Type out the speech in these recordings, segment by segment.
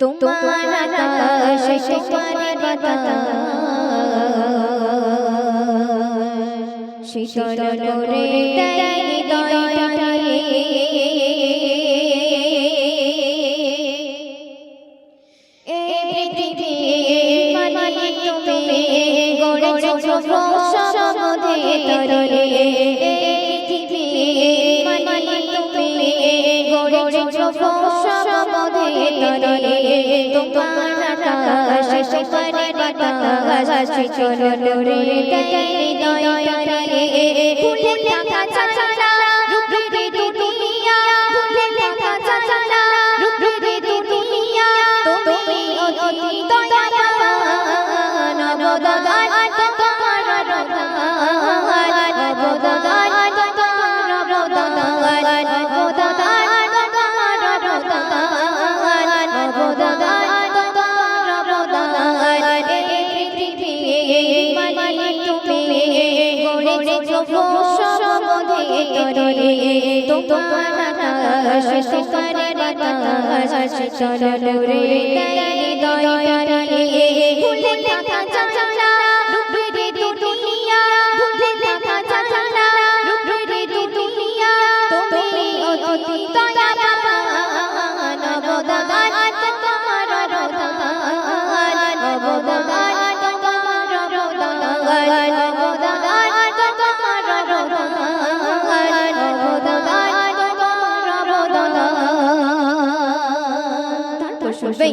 তোমার আকাশ তোমার বাতাস। শীতল করে তোমার কাছে চলো রে দয়া রে দয়া রে floor. তরে তোমার আকাশ তোমার বাতাস চলো রে দয়া রে ভুলে থাকা চাচা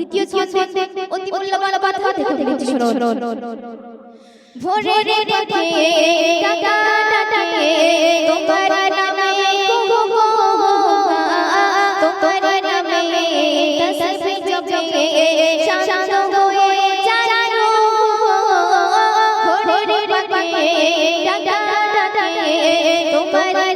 দ্বিতীয় ছন্দে অতি মূল্যবান কথা থেকে থেকে শুনুন ভোরে রে পথে টাটা টাটা তোমার নামে গো গো তোমার নামে তসবি জপে শান্ত হয়ে জানো। ভোরে রে পথে টাটা টাটা তোমার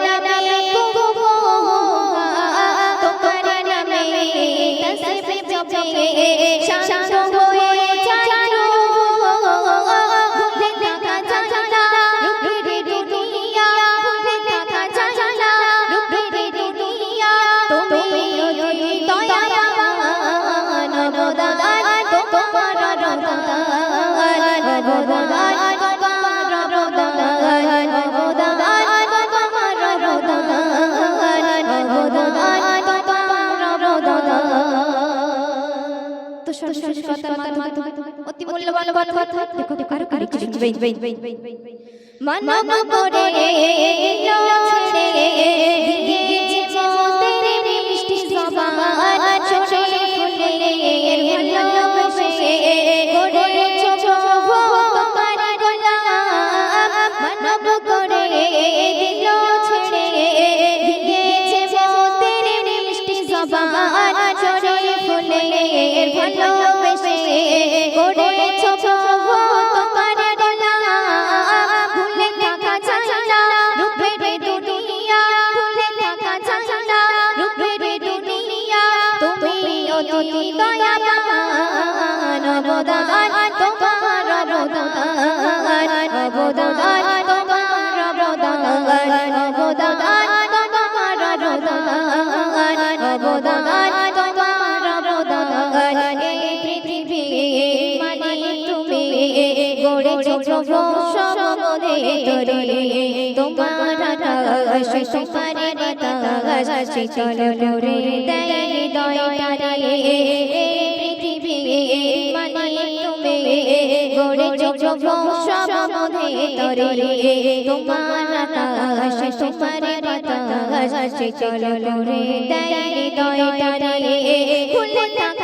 সরসতার করে অতিথি দয়াবান, অবদান তোমার অবদান অবদান তোমার অবদান অবদান তোমার অবদান অবদান তোমার অবদান। এই পৃথিবী মানে তুমি, গড়েছ প্রভু সব তরে তোমার আকাশ তোমার বাতাস শীতল করে দেয় হৃদয়টারে এই পৃথিবী মানে তুমি গড়েছ প্রভু সমদে তরে তোমার আকাশ তোমার বাতাস শীতল করে দেয় হৃদয়টারে খুলে থাকা